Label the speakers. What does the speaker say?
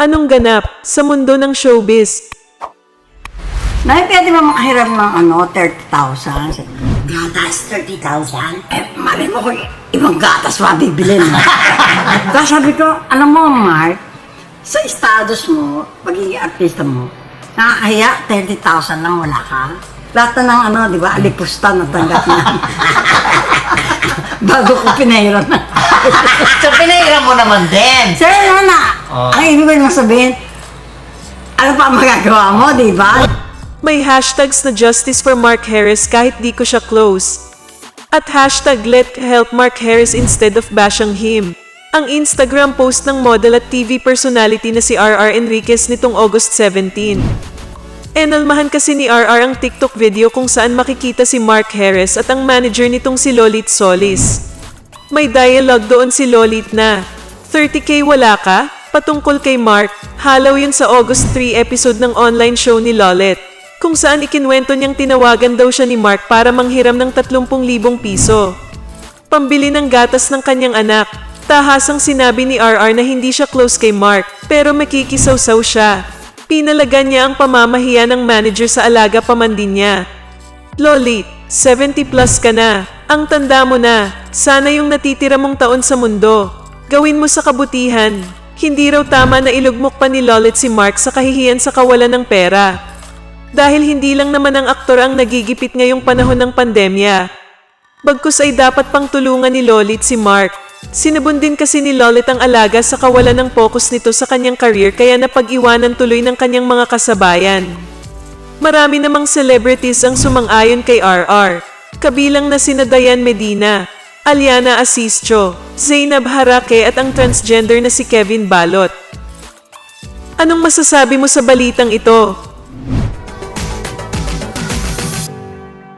Speaker 1: Anong ganap sa mundo ng showbiz?
Speaker 2: Nay, pwede ba makahiram ng ano, 30,000?
Speaker 3: Gatas, 30,000.
Speaker 2: Eh, mali mo ko, ibang gatas pa bibilin. Kaya sabi ko, alam mo, Mark, sa estados mo, pagiging artista mo, nakakahiya, 30,000 lang wala ka. Lahat na ng ano, di ba, alipusta natanggap na. Bago ko pinahiram na.
Speaker 3: So, pinahiram mo naman din.
Speaker 2: Sir, ano na?
Speaker 3: Oh.
Speaker 2: Ang ibig ko lang sabihin, ano pa ang magagawa mo, di ba?
Speaker 1: May hashtags na justice for Mark Harris kahit di ko siya close. At hashtag let help Mark Harris instead of bashing him. Ang Instagram post ng model at TV personality na si RR Enriquez nitong August 17. Enalmahan kasi ni RR ang TikTok video kung saan makikita si Mark Harris at ang manager nitong si Lolit Solis. May dialogue doon si Lolit na, 30k wala ka? Patungkol kay Mark, halaw yun sa August 3 episode ng online show ni Lolit. Kung saan ikinwento niyang tinawagan daw siya ni Mark para manghiram ng 30,000 piso. Pambili ng gatas ng kanyang anak. Tahasang sinabi ni RR na hindi siya close kay Mark, pero makikisaw-saw siya. Pinalagan niya ang pamamahiya ng manager sa alaga pamandin niya. Lolit, 70 plus ka na. Ang tanda mo na. Sana yung natitira mong taon sa mundo. Gawin mo sa kabutihan. Hindi raw tama na ilugmok pa ni Lolit si Mark sa kahihiyan sa kawalan ng pera. Dahil hindi lang naman ang aktor ang nagigipit ngayong panahon ng pandemya. Bagkus ay dapat pang tulungan ni Lolit si Mark. Sinabon din kasi ni Lolit ang alaga sa kawalan ng focus nito sa kanyang career kaya napag-iwanan tuloy ng kanyang mga kasabayan. Marami namang celebrities ang sumang-ayon kay RR. Kabilang na sina Dayan Medina, Aliana Asisio, Zainab Harake at ang transgender na si Kevin Balot. Anong masasabi mo sa balitang ito?